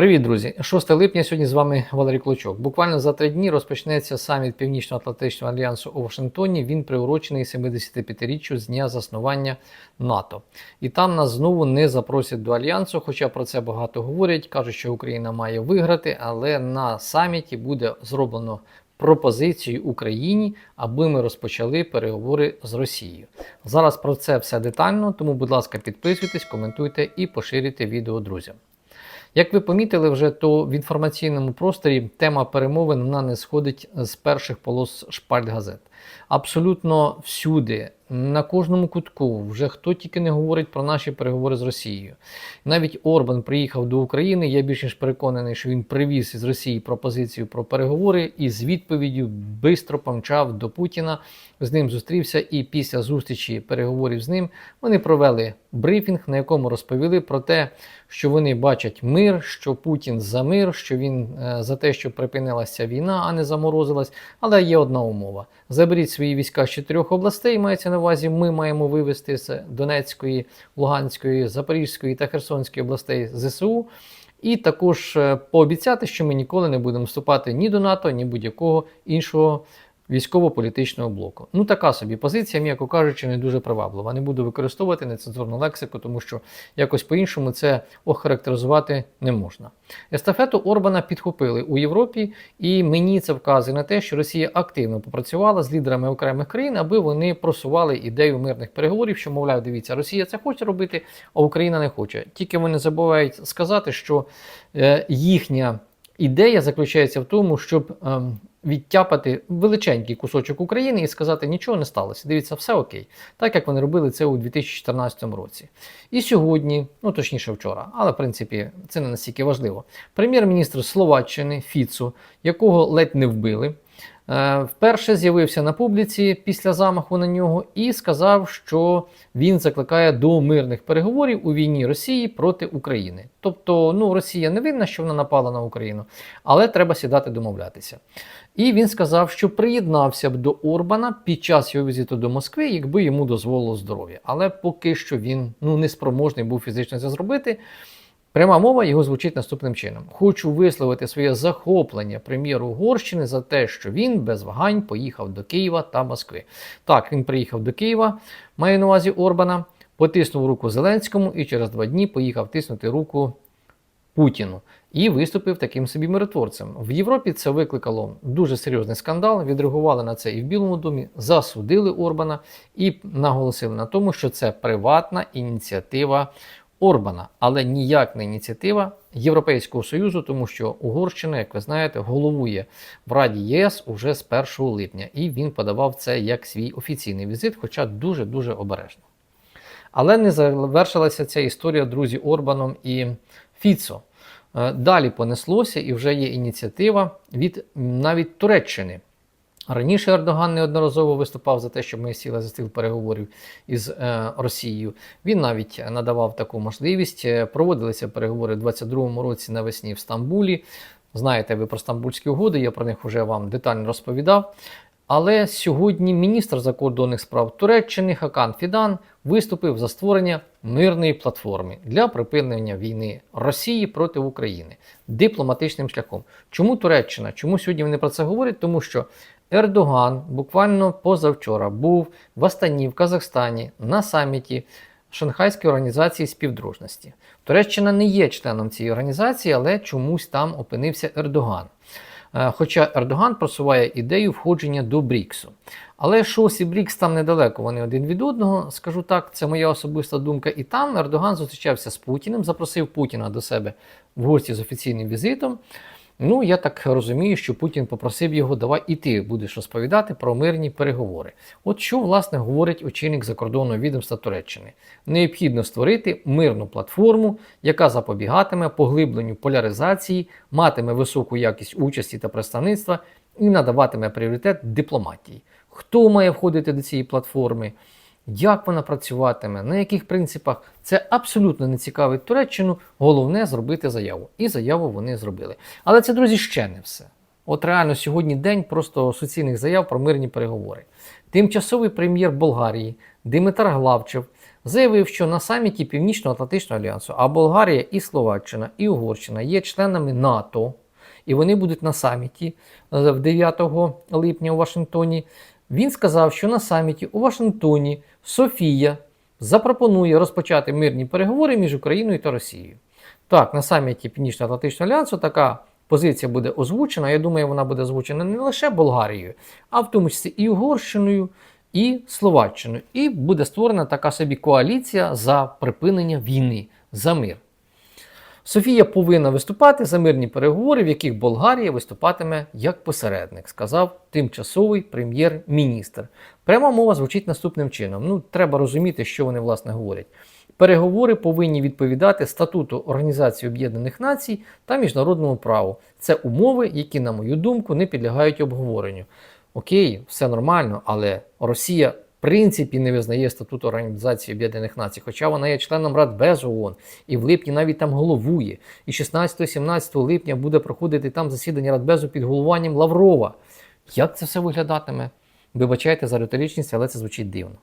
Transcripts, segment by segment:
Привіт, друзі! 6 липня сьогодні з вами Валерій Клочок. Буквально за три дні розпочнеться саміт Північно-Атлантичного альянсу у Вашингтоні. Він приурочений 75-річчю з дня заснування НАТО. І там нас знову не запросять до альянсу, хоча про це багато говорять. кажуть, що Україна має виграти, але на саміті буде зроблено пропозицію Україні, аби ми розпочали переговори з Росією. Зараз про це все детально, тому, будь ласка, підписуйтесь, коментуйте і поширюйте відео друзям. Як ви помітили вже, то в інформаційному просторі тема перемовин вона не сходить з перших полос шпальт газет. Абсолютно всюди, на кожному кутку, вже хто тільки не говорить про наші переговори з Росією. Навіть Орбан приїхав до України. Я більш ніж переконаний, що він привіз із Росії пропозицію про переговори і з відповіддю бистро помчав до Путіна. З ним зустрівся, і після зустрічі переговорів з ним вони провели брифінг, на якому розповіли про те, що вони бачать мир, що Путін за мир, що він е, за те, що припинилася війна, а не заморозилась. Але є одна умова: заберіть свої війська з чотирьох областей. Мається на увазі, ми маємо вивести з Донецької, Луганської, Запорізької та Херсонської областей ЗСУ. І також е, пообіцяти, що ми ніколи не будемо вступати ні до НАТО, ні будь-якого іншого військово-політичного блоку. Ну, така собі позиція, м'яко кажучи, не дуже приваблива. Не буду використовувати нецензурну лексику, тому що якось по-іншому це охарактеризувати не можна. Естафету Орбана підхопили у Європі, і мені це вказує на те, що Росія активно попрацювала з лідерами окремих країн, аби вони просували ідею мирних переговорів, що, мовляв, дивіться, Росія це хоче робити, а Україна не хоче. Тільки вони забувають сказати, що е, їхня ідея заключається в тому, щоб. Відтяпати величенький кусочок України і сказати, нічого не сталося. Дивіться, все окей. Так як вони робили це у 2014 році. І сьогодні, ну точніше вчора, але в принципі це не настільки важливо. Прем'єр-міністр Словаччини Фіцу, якого ледь не вбили. Е, вперше з'явився на публіці після замаху на нього і сказав, що він закликає до мирних переговорів у війні Росії проти України. Тобто, ну Росія не винна, що вона напала на Україну, але треба сідати домовлятися. І він сказав, що приєднався б до Орбана під час його візиту до Москви, якби йому дозволило здоров'я. Але поки що він ну неспроможний був фізично це зробити. Пряма мова його звучить наступним чином: хочу висловити своє захоплення прем'єру Угорщини за те, що він без вагань поїхав до Києва та Москви. Так, він приїхав до Києва, має на увазі Орбана, потиснув руку Зеленському і через два дні поїхав тиснути руку Путіну і виступив таким собі миротворцем. В Європі це викликало дуже серйозний скандал. Відреагували на це і в Білому домі, засудили Орбана і наголосили на тому, що це приватна ініціатива Орбана, але ніяк не ініціатива Європейського Союзу, тому що Угорщина, як ви знаєте, головує в Раді ЄС уже з 1 липня, і він подавав це як свій офіційний візит, хоча дуже-дуже обережно. Але не завершилася ця історія, друзі, Орбаном і Фіцо. Е, далі понеслося і вже є ініціатива від навіть Туреччини. Раніше Ердоган неодноразово виступав за те, щоб ми сіли за стіл переговорів із е, Росією. Він навіть надавав таку можливість. Е, проводилися переговори у 2022 році навесні в Стамбулі. Знаєте ви про Стамбульські угоди, я про них вже вам детально розповідав. Але сьогодні міністр закордонних справ Туреччини Хакан Фідан виступив за створення мирної платформи для припинення війни Росії проти України дипломатичним шляхом. Чому Туреччина? Чому сьогодні вони про це говорять? Тому що Ердоган буквально позавчора був в Астані в Казахстані на саміті Шанхайської організації співдружності. Туреччина не є членом цієї організації, але чомусь там опинився Ердоган. Е, хоча Ердоган просуває ідею входження до Бріксу. Але шосі Брікс там недалеко, вони один від одного, скажу так, це моя особиста думка. І там Ердоган зустрічався з Путіним, запросив Путіна до себе в гості з офіційним візитом. Ну, я так розумію, що Путін попросив його, давай і ти будеш розповідати про мирні переговори. От що, власне, говорить очільник закордонного відомства Туреччини. Необхідно створити мирну платформу, яка запобігатиме поглибленню поляризації, матиме високу якість участі та представництва і надаватиме пріоритет дипломатії. Хто має входити до цієї платформи? Як вона працюватиме, на яких принципах, це абсолютно не цікавить Туреччину. Головне зробити заяву. І заяву вони зробили. Але це, друзі, ще не все. От реально сьогодні день просто суцільних заяв про мирні переговори. Тимчасовий прем'єр Болгарії Димитар Главчев заявив, що на саміті Північно-Атлантичного альянсу, а Болгарія і Словаччина і Угорщина є членами НАТО, і вони будуть на саміті е, 9 липня у Вашингтоні. Він сказав, що на саміті у Вашингтоні Софія запропонує розпочати мирні переговори між Україною та Росією. Так, на саміті Північно-Атлантичного альянсу така позиція буде озвучена. Я думаю, вона буде озвучена не лише Болгарією, а в тому числі і Угорщиною, і Словаччиною. І буде створена така собі коаліція за припинення війни, за мир. Софія повинна виступати за мирні переговори, в яких Болгарія виступатиме як посередник, сказав тимчасовий прем'єр-міністр. Пряма мова звучить наступним чином. Ну, треба розуміти, що вони власне говорять. Переговори повинні відповідати статуту Організації Об'єднаних Націй та міжнародному праву. Це умови, які, на мою думку, не підлягають обговоренню. Окей, все нормально, але Росія принципі не визнає статут Організації Об'єднаних Націй, хоча вона є членом Радбезу ООН і в липні навіть там головує. І 16-17 липня буде проходити там засідання Радбезу під головуванням Лаврова. Як це все виглядатиме? Вибачайте за риторичність, але це звучить дивно.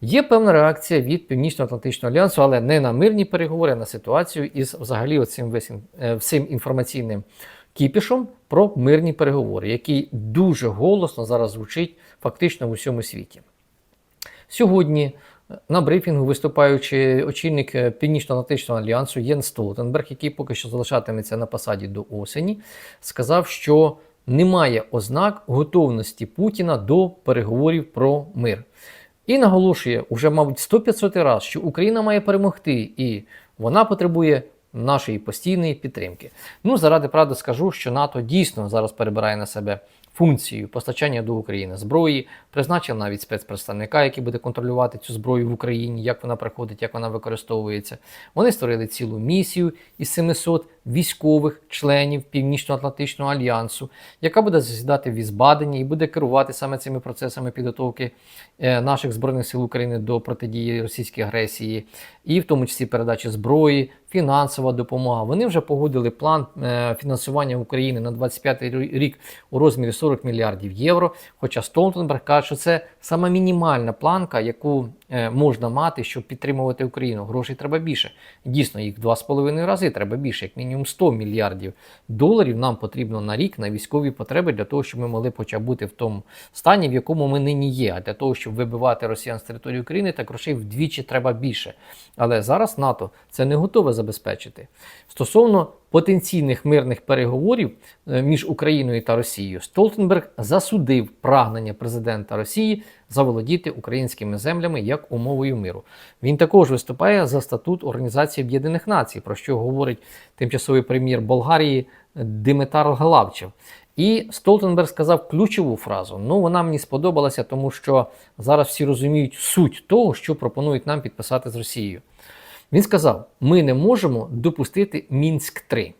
Є певна реакція від Північно-Атлантичного альянсу, але не на мирні переговори, а на ситуацію із взагалі оцим всім, всім інформаційним кіпішом про мирні переговори, який дуже голосно зараз звучить фактично в усьому світі. Сьогодні на брифінгу, виступаючи очільник е, Північно-Атлантичного альянсу Єн Столтенберг, який поки що залишатиметься на посаді до осені, сказав, що немає ознак готовності Путіна до переговорів про мир. І наголошує уже, мабуть, 100-500 раз, що Україна має перемогти, і вона потребує нашої постійної підтримки. Ну, заради правди скажу, що НАТО дійсно зараз перебирає на себе функцію постачання до України зброї, призначив навіть спецпредставника, який буде контролювати цю зброю в Україні, як вона приходить, як вона використовується. Вони створили цілу місію із 700 військових членів Північно-Атлантичного альянсу, яка буде засідати в Візбадені і буде керувати саме цими процесами підготовки е, наших збройних сил України до протидії російській агресії, і в тому числі передачі зброї, фінансова допомога. Вони вже погодили план е, фінансування України на 25 рік у розмірі 40 мільярдів євро. Хоча Столтенберг каже, що це сама мінімальна планка, яку можна мати, щоб підтримувати Україну. Грошей треба більше. Дійсно, їх два з половиною рази треба більше, як мінімум 100 мільярдів доларів. Нам потрібно на рік на військові потреби для того, щоб ми могли почати бути в тому стані, в якому ми нині є. А для того, щоб вибивати росіян з території України, так грошей вдвічі треба більше. Але зараз НАТО це не готове забезпечити. Стосовно потенційних мирних переговорів е, між Україною та Росією, Столтенберг засудив прагнення президента Росії заволодіти українськими землями як умовою миру. Він також виступає за статут Організації Об'єднаних Націй, про що говорить тимчасовий прем'єр Болгарії Димитар Галавчев. І Столтенберг сказав ключову фразу. Ну, вона мені сподобалася, тому що зараз всі розуміють суть того, що пропонують нам підписати з Росією. Він сказав: ми не можемо допустити Мінськ 3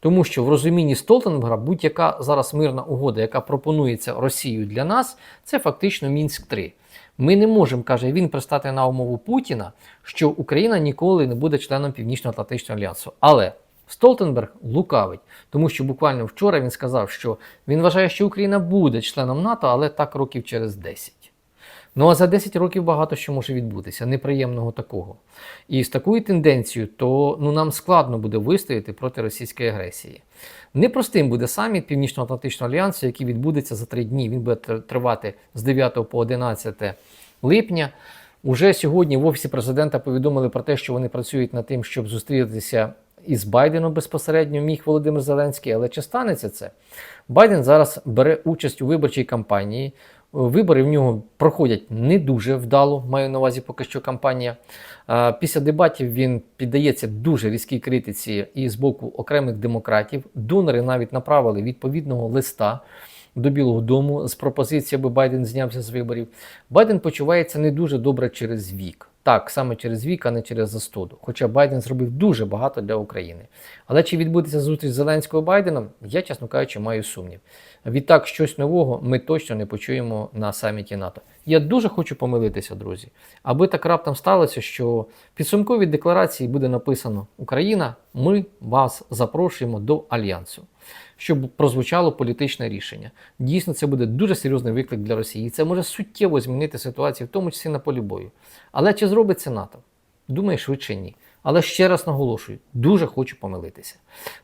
тому що в розумінні Столтенберга будь-яка зараз мирна угода, яка пропонується Росією для нас, це фактично Мінськ 3 Ми не можемо, каже він, пристати на умову Путіна, що Україна ніколи не буде членом Північно-Атлантичного альянсу. Але Столтенберг лукавить, тому що буквально вчора він сказав, що він вважає, що Україна буде членом НАТО, але так років через 10. Ну а за 10 років багато що може відбутися, неприємного такого. І з такою тенденцією, то ну, нам складно буде вистояти проти російської агресії. Непростим буде саміт Північно-Атлантичного альянсу, який відбудеться за три дні. Він буде тривати з 9 по 11 липня. Уже сьогодні в Офісі президента повідомили про те, що вони працюють над тим, щоб зустрітися із Байденом безпосередньо міг Володимир Зеленський. Але чи станеться це? Байден зараз бере участь у виборчій кампанії. Вибори в нього проходять не дуже вдало, маю на увазі поки що кампанія. Після дебатів він піддається дуже різкій критиці і з боку окремих демократів. Донори навіть направили відповідного листа до Білого Дому з пропозицією, аби Байден знявся з виборів. Байден почувається не дуже добре через вік. Так, саме через вік, а не через застуду. Хоча Байден зробив дуже багато для України. Але чи відбудеться зустріч Зеленського Байденом, я, чесно кажучи, маю сумнів. Відтак, щось нового ми точно не почуємо на саміті НАТО. Я дуже хочу помилитися, друзі. Аби так раптом сталося, що в підсумковій декларації буде написано Україна, ми вас запрошуємо до альянсу, щоб прозвучало політичне рішення. Дійсно, це буде дуже серйозний виклик для Росії. Це може суттєво змінити ситуацію, в тому числі на полі бою. Але чи зробить це НАТО? Думаю, швидше ні. Але ще раз наголошую, дуже хочу помилитися.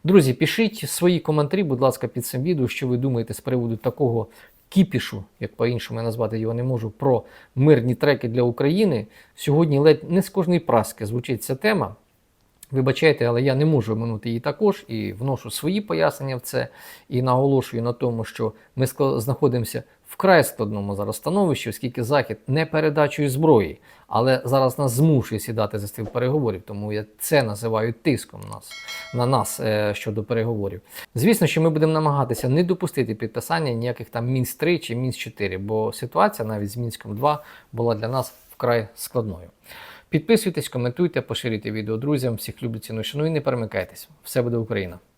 Друзі, пишіть свої коментарі, будь ласка, під цим відео, що ви думаєте з приводу такого кіпішу, як по-іншому я назвати його не можу, про мирні треки для України. Сьогодні ледь не з кожної праски звучить ця тема. Вибачайте, але я не можу минути її також і вношу свої пояснення в це і наголошую на тому, що ми знаходимося в край складному зараз становищі, оскільки Захід не передачою зброї, але зараз нас змушує сідати за стіл переговорів, тому я це називаю тиском нас, на нас е, щодо переговорів. Звісно, що ми будемо намагатися не допустити підписання ніяких там Мінськ 3 чи Мінськ 4, бо ситуація навіть з Мінськом 2 була для нас вкрай складною. Підписуйтесь, коментуйте, поширюйте відео друзям. Всіх люблю ціну і шаную і не перемикайтесь. Все буде Україна!